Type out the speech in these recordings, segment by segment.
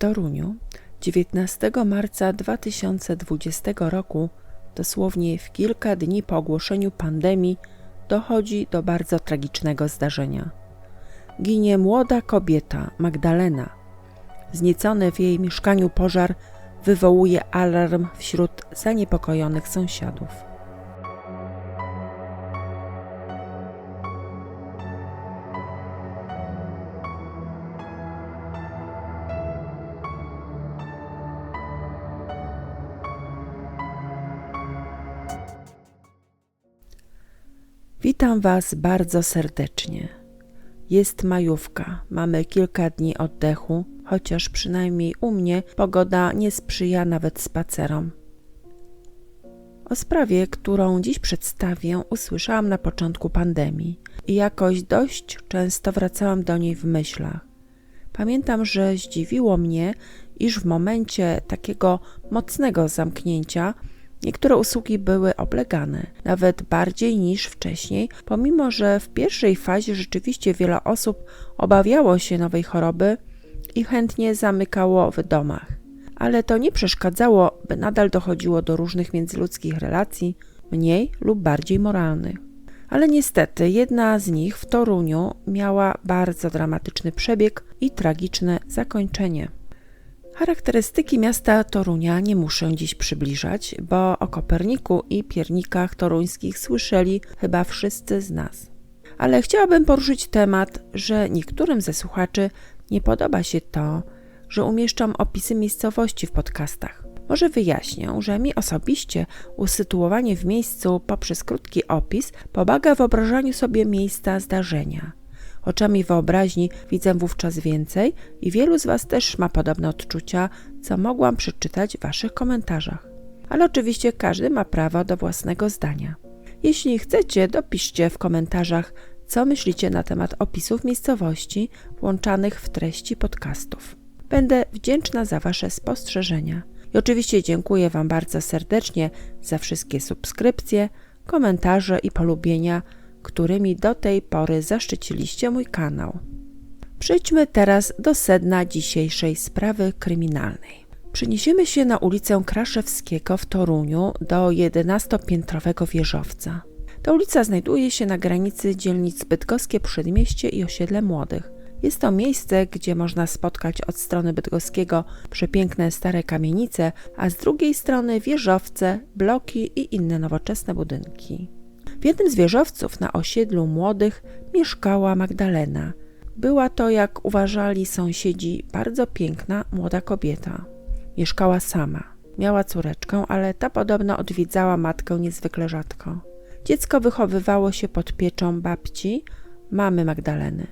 Toruniu 19 marca 2020 roku, dosłownie w kilka dni po ogłoszeniu pandemii, dochodzi do bardzo tragicznego zdarzenia. Ginie młoda kobieta, Magdalena. Zniecony w jej mieszkaniu pożar wywołuje alarm wśród zaniepokojonych sąsiadów. Witam Was bardzo serdecznie. Jest majówka, mamy kilka dni oddechu, chociaż przynajmniej u mnie pogoda nie sprzyja nawet spacerom. O sprawie, którą dziś przedstawię, usłyszałam na początku pandemii i jakoś dość często wracałam do niej w myślach. Pamiętam, że zdziwiło mnie, iż w momencie takiego mocnego zamknięcia Niektóre usługi były oblegane, nawet bardziej niż wcześniej, pomimo że w pierwszej fazie rzeczywiście wiele osób obawiało się nowej choroby i chętnie zamykało w domach. Ale to nie przeszkadzało, by nadal dochodziło do różnych międzyludzkich relacji, mniej lub bardziej moralnych. Ale niestety jedna z nich w Toruniu miała bardzo dramatyczny przebieg i tragiczne zakończenie. Charakterystyki miasta Torunia nie muszę dziś przybliżać, bo o Koperniku i piernikach toruńskich słyszeli chyba wszyscy z nas. Ale chciałabym poruszyć temat, że niektórym ze słuchaczy nie podoba się to, że umieszczam opisy miejscowości w podcastach. Może wyjaśnię, że mi osobiście usytuowanie w miejscu poprzez krótki opis pomaga w wyobrażaniu sobie miejsca zdarzenia – Oczami wyobraźni widzę wówczas więcej i wielu z Was też ma podobne odczucia, co mogłam przeczytać w Waszych komentarzach. Ale oczywiście każdy ma prawo do własnego zdania. Jeśli chcecie, dopiszcie w komentarzach, co myślicie na temat opisów miejscowości włączanych w treści podcastów. Będę wdzięczna za Wasze spostrzeżenia. I oczywiście dziękuję Wam bardzo serdecznie za wszystkie subskrypcje, komentarze i polubienia którymi do tej pory zaszczyciliście mój kanał. Przejdźmy teraz do sedna dzisiejszej sprawy kryminalnej. Przeniesiemy się na ulicę Kraszewskiego w Toruniu do 11-piętrowego wieżowca. Ta ulica znajduje się na granicy dzielnic Bydgoskie Przedmieście i Osiedle Młodych. Jest to miejsce, gdzie można spotkać od strony bydgoskiego przepiękne stare kamienice, a z drugiej strony wieżowce, bloki i inne nowoczesne budynki. W jednym z wieżowców na osiedlu młodych mieszkała Magdalena. Była to, jak uważali sąsiedzi, bardzo piękna młoda kobieta. Mieszkała sama. Miała córeczkę, ale ta podobno odwiedzała matkę niezwykle rzadko. Dziecko wychowywało się pod pieczą babci, mamy Magdaleny.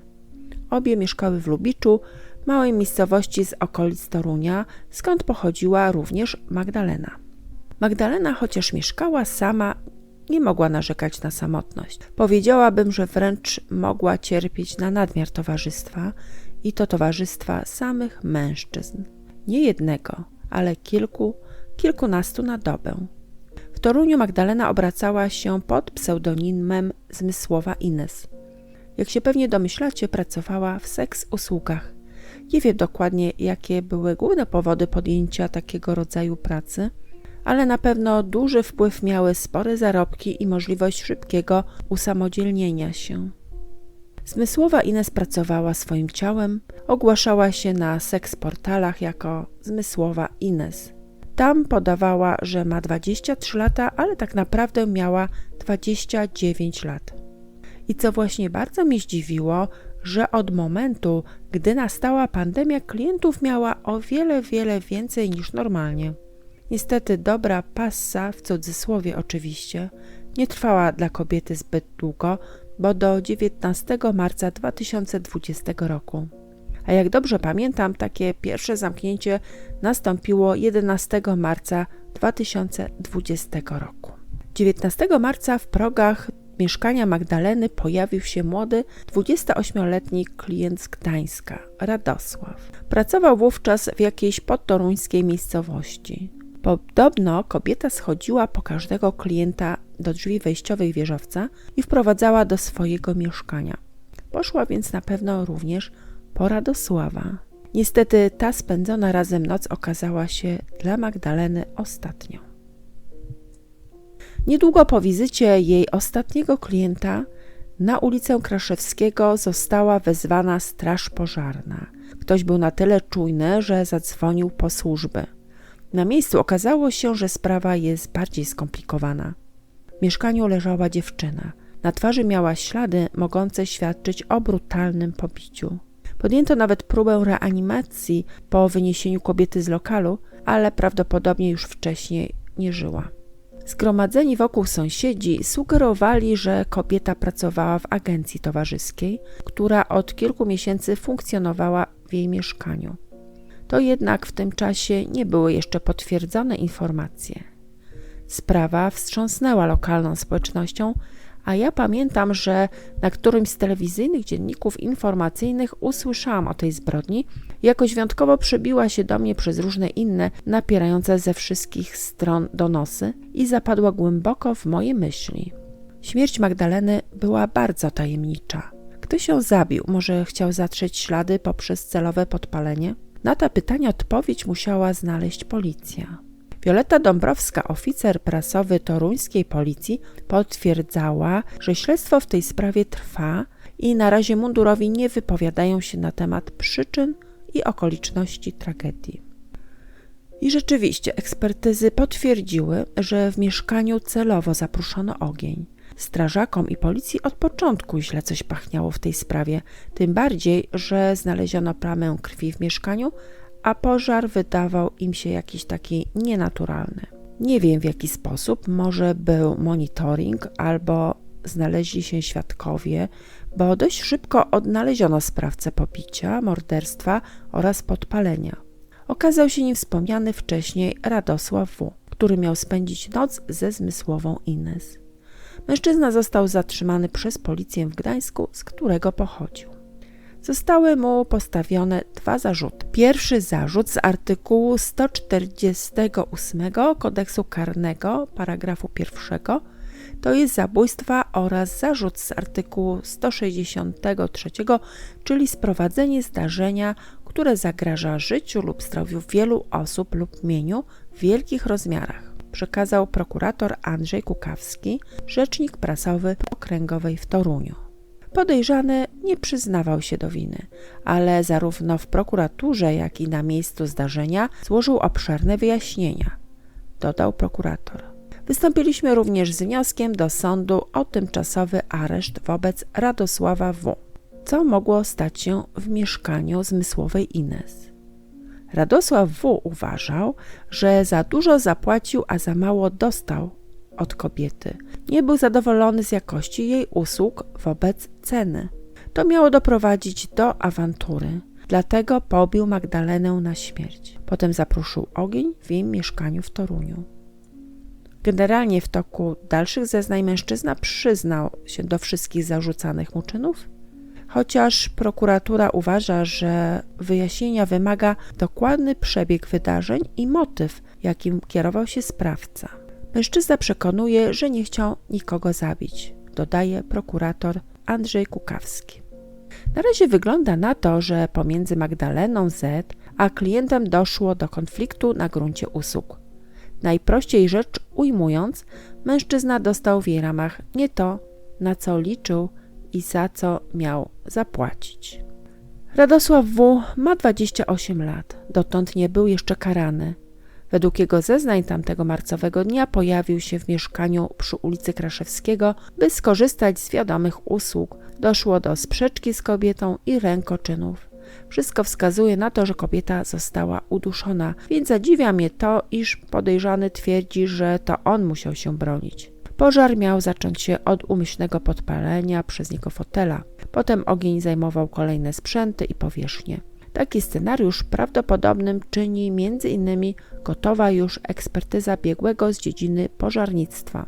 Obie mieszkały w Lubiczu, małej miejscowości z okolic Torunia, skąd pochodziła również Magdalena. Magdalena, chociaż mieszkała sama, nie mogła narzekać na samotność. Powiedziałabym, że wręcz mogła cierpieć na nadmiar towarzystwa i to towarzystwa samych mężczyzn. Nie jednego, ale kilku, kilkunastu na dobę. W Toruniu Magdalena obracała się pod pseudonimem Zmysłowa Ines. Jak się pewnie domyślacie, pracowała w seks usługach. Nie wiem dokładnie, jakie były główne powody podjęcia takiego rodzaju pracy – ale na pewno duży wpływ miały spore zarobki i możliwość szybkiego usamodzielnienia się. Zmysłowa Ines pracowała swoim ciałem, ogłaszała się na seks portalach jako Zmysłowa Ines. Tam podawała, że ma 23 lata, ale tak naprawdę miała 29 lat. I co właśnie bardzo mnie zdziwiło, że od momentu, gdy nastała pandemia, klientów miała o wiele, wiele więcej niż normalnie. Niestety dobra passa, w cudzysłowie oczywiście, nie trwała dla kobiety zbyt długo, bo do 19 marca 2020 roku. A jak dobrze pamiętam, takie pierwsze zamknięcie nastąpiło 11 marca 2020 roku. 19 marca w progach mieszkania Magdaleny pojawił się młody 28-letni klient z Gdańska, Radosław. Pracował wówczas w jakiejś podtoruńskiej miejscowości. Podobno kobieta schodziła po każdego klienta do drzwi wejściowych wieżowca i wprowadzała do swojego mieszkania. Poszła więc na pewno również po Radosława. Niestety ta spędzona razem noc okazała się dla Magdaleny ostatnią. Niedługo po wizycie jej ostatniego klienta na ulicę Kraszewskiego została wezwana straż pożarna. Ktoś był na tyle czujny, że zadzwonił po służby. Na miejscu okazało się, że sprawa jest bardziej skomplikowana. W mieszkaniu leżała dziewczyna. Na twarzy miała ślady mogące świadczyć o brutalnym pobiciu. Podjęto nawet próbę reanimacji po wyniesieniu kobiety z lokalu, ale prawdopodobnie już wcześniej nie żyła. Zgromadzeni wokół sąsiedzi sugerowali, że kobieta pracowała w agencji towarzyskiej, która od kilku miesięcy funkcjonowała w jej mieszkaniu. To jednak w tym czasie nie były jeszcze potwierdzone informacje. Sprawa wstrząsnęła lokalną społecznością, a ja pamiętam, że na którymś z telewizyjnych dzienników informacyjnych usłyszałam o tej zbrodni. Jakoś wyjątkowo przebiła się do mnie przez różne inne, napierające ze wszystkich stron donosy i zapadła głęboko w moje myśli. Śmierć Magdaleny była bardzo tajemnicza. Ktoś ją zabił, może chciał zatrzeć ślady poprzez celowe podpalenie? Na to pytanie odpowiedź musiała znaleźć policja. Violetta Dąbrowska, oficer prasowy toruńskiej policji, potwierdzała, że śledztwo w tej sprawie trwa i na razie mundurowi nie wypowiadają się na temat przyczyn i okoliczności tragedii. I rzeczywiście ekspertyzy potwierdziły, że w mieszkaniu celowo zapruszono ogień. Strażakom i policji od początku źle coś pachniało w tej sprawie, tym bardziej, że znaleziono plamę krwi w mieszkaniu, a pożar wydawał im się jakiś taki nienaturalny. Nie wiem w jaki sposób, może był monitoring albo znaleźli się świadkowie, bo dość szybko odnaleziono sprawcę popicia, morderstwa oraz podpalenia. Okazał się nim wspomniany wcześniej Radosław W., który miał spędzić noc ze zmysłową Ines. Mężczyzna został zatrzymany przez policję w Gdańsku, z którego pochodził zostały mu postawione dwa zarzuty. Pierwszy zarzut z artykułu 148 kodeksu karnego, paragrafu pierwszego, to jest zabójstwa oraz zarzut z artykułu 163, czyli sprowadzenie zdarzenia, które zagraża życiu lub zdrowiu wielu osób lub mieniu w wielkich rozmiarach. Przekazał prokurator Andrzej Kukawski, rzecznik prasowy okręgowej w Toruniu. Podejrzany nie przyznawał się do winy, ale zarówno w prokuraturze, jak i na miejscu zdarzenia złożył obszerne wyjaśnienia, dodał prokurator. Wystąpiliśmy również z wnioskiem do sądu o tymczasowy areszt wobec Radosława W., co mogło stać się w mieszkaniu zmysłowej Ines. Radosław W. uważał, że za dużo zapłacił, a za mało dostał od kobiety. Nie był zadowolony z jakości jej usług wobec ceny. To miało doprowadzić do awantury. Dlatego pobił Magdalenę na śmierć. Potem zapruszył ogień w jej mieszkaniu w Toruniu. Generalnie w toku dalszych zeznań mężczyzna przyznał się do wszystkich zarzucanych mu czynów, chociaż prokuratura uważa, że wyjaśnienia wymaga dokładny przebieg wydarzeń i motyw, jakim kierował się sprawca. Mężczyzna przekonuje, że nie chciał nikogo zabić, dodaje prokurator Andrzej Kukawski. Na razie wygląda na to, że pomiędzy Magdaleną Z a klientem doszło do konfliktu na gruncie usług. Najprościej rzecz ujmując, mężczyzna dostał w jej ramach nie to, na co liczył i za co miał zapłacić. Radosław W. ma 28 lat, dotąd nie był jeszcze karany. Według jego zeznań tamtego marcowego dnia pojawił się w mieszkaniu przy ulicy Kraszewskiego, by skorzystać z wiadomych usług. Doszło do sprzeczki z kobietą i rękoczynów. Wszystko wskazuje na to, że kobieta została uduszona, więc zadziwia mnie to, iż podejrzany twierdzi, że to on musiał się bronić. Pożar miał zacząć się od umyślnego podpalenia przez niego fotela. Potem ogień zajmował kolejne sprzęty i powierzchnie. Taki scenariusz prawdopodobnym czyni m.in. gotowa już ekspertyza biegłego z dziedziny pożarnictwa.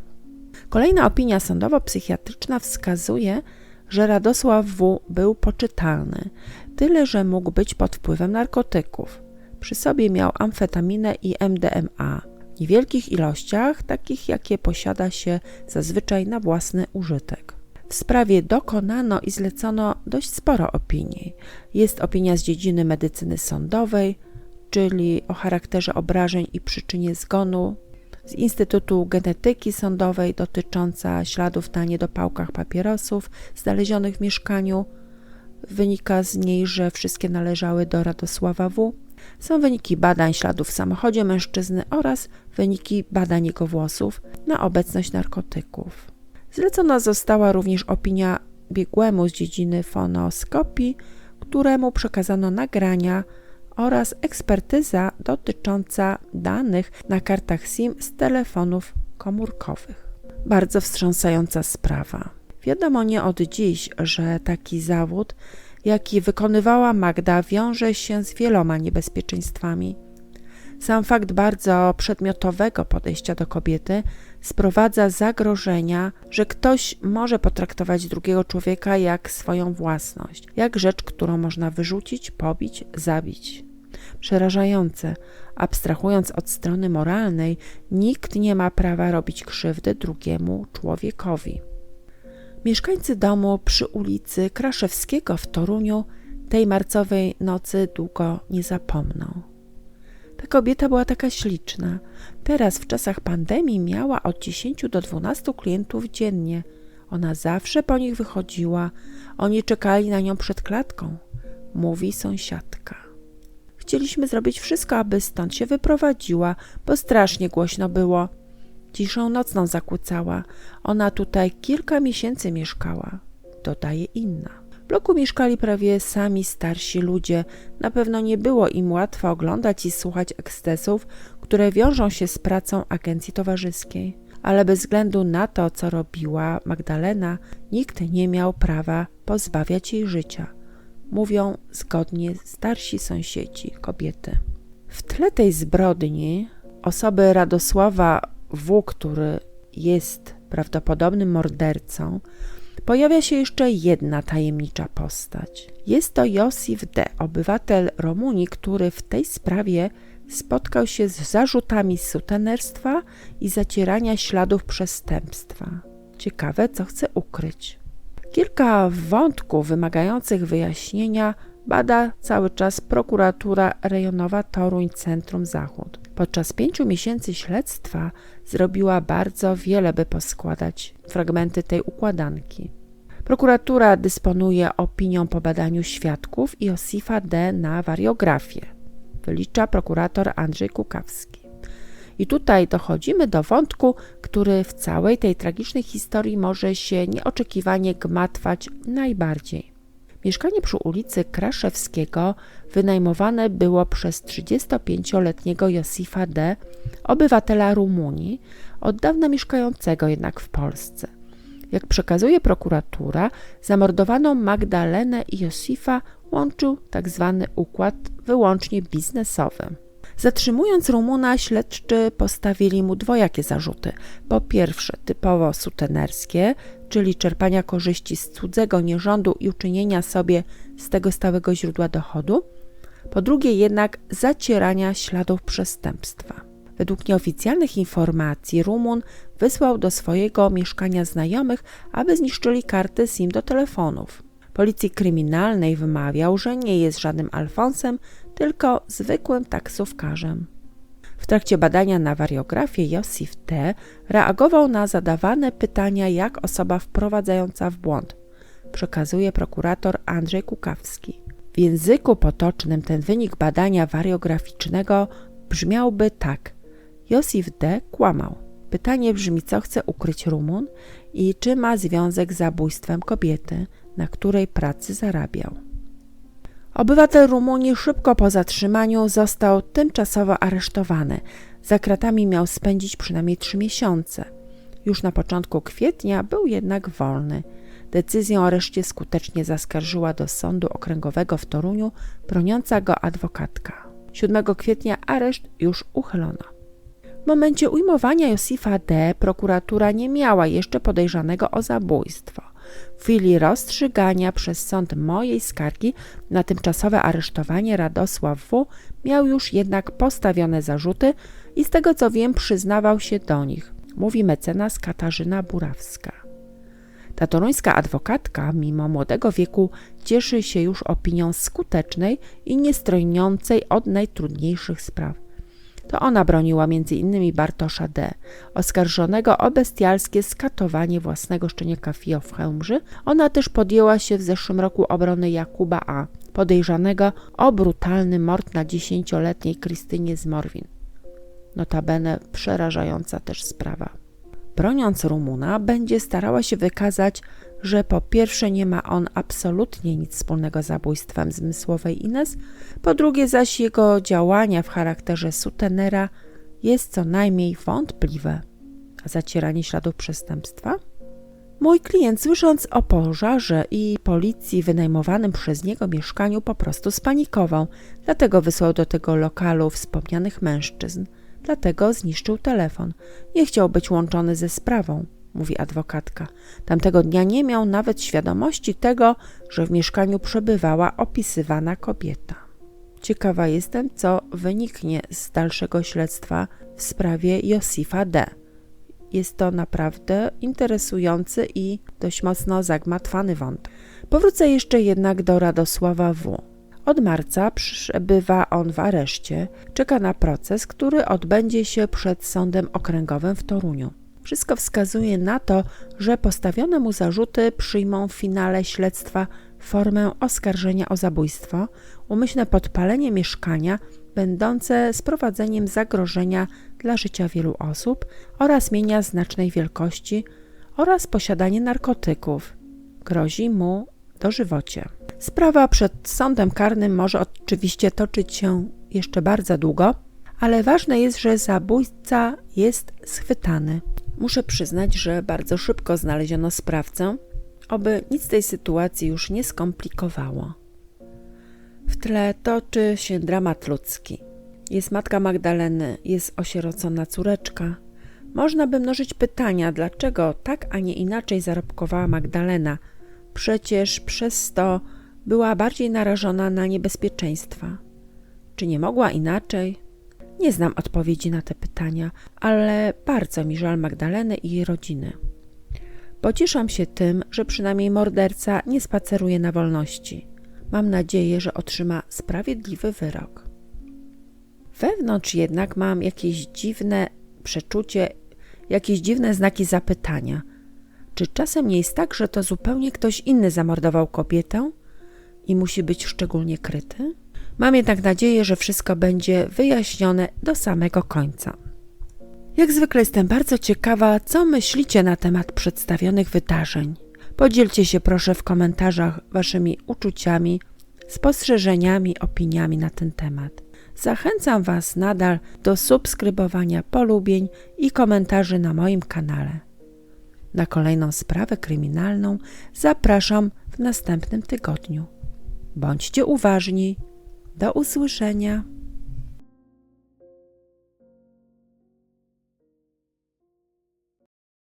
Kolejna opinia sądowo-psychiatryczna wskazuje, że Radosław W. był poczytalny, tyle że mógł być pod wpływem narkotyków. Przy sobie miał amfetaminę i MDMA niewielkich ilościach, takich jakie posiada się zazwyczaj na własny użytek. W sprawie dokonano i zlecono dość sporo opinii. Jest opinia z dziedziny medycyny sądowej, czyli o charakterze obrażeń i przyczynie zgonu, z Instytutu Genetyki Sądowej dotycząca śladów na niedopałkach papierosów znalezionych w mieszkaniu. Wynika z niej, że wszystkie należały do Radosława W. Są wyniki badań śladów w samochodzie mężczyzny oraz wyniki badań jego włosów na obecność narkotyków. Zlecona została również opinia biegłemu z dziedziny fonoskopii, któremu przekazano nagrania oraz ekspertyza dotycząca danych na kartach SIM z telefonów komórkowych. Bardzo wstrząsająca sprawa. Wiadomo nie od dziś, że taki zawód, jaki wykonywała Magda, wiąże się z wieloma niebezpieczeństwami. Sam fakt bardzo przedmiotowego podejścia do kobiety sprowadza zagrożenia, że ktoś może potraktować drugiego człowieka jak swoją własność, jak rzecz, którą można wyrzucić, pobić, zabić. Przerażające, abstrahując od strony moralnej, nikt nie ma prawa robić krzywdy drugiemu człowiekowi. Mieszkańcy domu przy ulicy Kraszewskiego w Toruniu tej marcowej nocy długo nie zapomną. Ta kobieta była taka śliczna. Teraz, w czasach pandemii, miała od 10 do 12 klientów dziennie. Ona zawsze po nich wychodziła. Oni czekali na nią przed klatką, mówi sąsiadka. Chcieliśmy zrobić wszystko, aby stąd się wyprowadziła, bo strasznie głośno było. Ciszą nocną zakłócała. Ona tutaj kilka miesięcy mieszkała, dodaje inna. W bloku mieszkali prawie sami starsi ludzie. Na pewno nie było im łatwo oglądać i słuchać ekscesów, które wiążą się z pracą agencji towarzyskiej. Ale bez względu na to, co robiła Magdalena, nikt nie miał prawa pozbawiać jej życia. Mówią zgodnie starsi sąsiedzi, kobiety. W tle tej zbrodni osoby Radosława W., który jest prawdopodobnym mordercą, pojawia się jeszcze jedna tajemnicza postać. Jest to Josif D., obywatel Rumunii, który w tej sprawie spotkał się z zarzutami sutenerstwa i zacierania śladów przestępstwa. Ciekawe, co chce ukryć. Kilka wątków wymagających wyjaśnienia bada cały czas prokuratura rejonowa Toruń Centrum Zachód. Podczas pięciu miesięcy śledztwa zrobiła bardzo wiele, by poskładać fragmenty tej układanki. Prokuratura dysponuje opinią po badaniu świadków i Josifa D. na wariografię. Wylicza prokurator Andrzej Kukawski. I tutaj dochodzimy do wątku, który w całej tej tragicznej historii może się nieoczekiwanie gmatwać najbardziej. Mieszkanie przy ulicy Kraszewskiego wynajmowane było przez 35-letniego Josifa D., obywatela Rumunii, od dawna mieszkającego jednak w Polsce. Jak przekazuje prokuratura, zamordowaną Magdalenę i Josifa łączył tzw. Tak układ wyłącznie biznesowy. Zatrzymując Rumuna, śledczy postawili mu dwojakie zarzuty. Po pierwsze, typowo sutenerskie, czyli czerpania korzyści z cudzego nierządu i uczynienia sobie z tego stałego źródła dochodu. Po drugie, jednak zacierania śladów przestępstwa. Według nieoficjalnych informacji Rumun wysłał do swojego mieszkania znajomych, aby zniszczyli karty SIM do telefonów. Policji kryminalnej wymawiał, że nie jest żadnym Alfonsem, tylko zwykłym taksówkarzem. W trakcie badania na wariografię Josif T. reagował na zadawane pytania jak osoba wprowadzająca w błąd, przekazuje prokurator Andrzej Kukawski. W języku potocznym ten wynik badania wariograficznego brzmiałby tak. Josif D. kłamał. Pytanie brzmi, co chce ukryć Rumun i czy ma związek z zabójstwem kobiety, na której pracy zarabiał. Obywatel Rumunii szybko po zatrzymaniu został tymczasowo aresztowany. Za kratami miał spędzić przynajmniej trzy miesiące. Już na początku kwietnia był jednak wolny. Decyzję o areszcie skutecznie zaskarżyła do Sądu Okręgowego w Toruniu broniąca go adwokatka. 7 kwietnia areszt już uchylono. W momencie ujmowania Josifa D. prokuratura nie miała jeszcze podejrzanego o zabójstwo. W chwili rozstrzygania przez sąd mojej skargi na tymczasowe aresztowanie Radosław W. miał już jednak postawione zarzuty i z tego co wiem przyznawał się do nich, mówi mecenas Katarzyna Burawska. Ta toruńska adwokatka, mimo młodego wieku, cieszy się już opinią skutecznej i niestroniącej od najtrudniejszych spraw. To ona broniła m.in. Bartosza D., oskarżonego o bestialskie skatowanie własnego szczeniaka Fio w Chełmży. Ona też podjęła się w zeszłym roku obrony Jakuba A., podejrzanego o brutalny mord na dziesięcioletniej Krystynie z Morwin. Notabene przerażająca też sprawa. Broniąc Rumuna, będzie starała się wykazać, że po pierwsze nie ma on absolutnie nic wspólnego z zabójstwem zmysłowej Ines, po drugie zaś jego działania w charakterze sutenera jest co najmniej wątpliwe. A zacieranie śladów przestępstwa? Mój klient, słysząc o pożarze i policji wynajmowanym przez niego mieszkaniu, po prostu spanikował, dlatego wysłał do tego lokalu wspomnianych mężczyzn – dlatego zniszczył telefon. Nie chciał być łączony ze sprawą, mówi adwokatka. Tamtego dnia nie miał nawet świadomości tego, że w mieszkaniu przebywała opisywana kobieta. Ciekawa jestem, co wyniknie z dalszego śledztwa w sprawie Josifa D. Jest to naprawdę interesujący i dość mocno zagmatwany wątek. Powrócę jeszcze jednak do Radosława W. Od marca przebywa on w areszcie, czeka na proces, który odbędzie się przed Sądem Okręgowym w Toruniu. Wszystko wskazuje na to, że postawione mu zarzuty przyjmą w finale śledztwa formę oskarżenia o zabójstwo, umyślne podpalenie mieszkania będące sprowadzeniem zagrożenia dla życia wielu osób oraz mienia znacznej wielkości oraz posiadanie narkotyków. Grozi mu dożywocie. Sprawa przed sądem karnym może oczywiście toczyć się jeszcze bardzo długo, ale ważne jest, że zabójca jest schwytany. Muszę przyznać, że bardzo szybko znaleziono sprawcę, oby nic tej sytuacji już nie skomplikowało. W tle toczy się dramat ludzki. Jest matka Magdaleny, jest osierocona córeczka. Można by mnożyć pytania, dlaczego tak, a nie inaczej zarobkowała Magdalena. Przecież przez to była bardziej narażona na niebezpieczeństwa. Czy nie mogła inaczej? Nie znam odpowiedzi na te pytania, ale bardzo mi żal Magdaleny i jej rodziny. Pocieszam się tym, że przynajmniej morderca nie spaceruje na wolności. Mam nadzieję, że otrzyma sprawiedliwy wyrok. Wewnątrz jednak mam jakieś dziwne przeczucie, jakieś dziwne znaki zapytania. Czy czasem nie jest tak, że to zupełnie ktoś inny zamordował kobietę i musi być szczególnie kryty? Mam jednak nadzieję, że wszystko będzie wyjaśnione do samego końca. Jak zwykle jestem bardzo ciekawa, co myślicie na temat przedstawionych wydarzeń. Podzielcie się proszę w komentarzach waszymi uczuciami, spostrzeżeniami, opiniami na ten temat. Zachęcam Was nadal do subskrybowania, polubień i komentarzy na moim kanale. Na kolejną sprawę kryminalną zapraszam w następnym tygodniu. Bądźcie uważni. Do usłyszenia.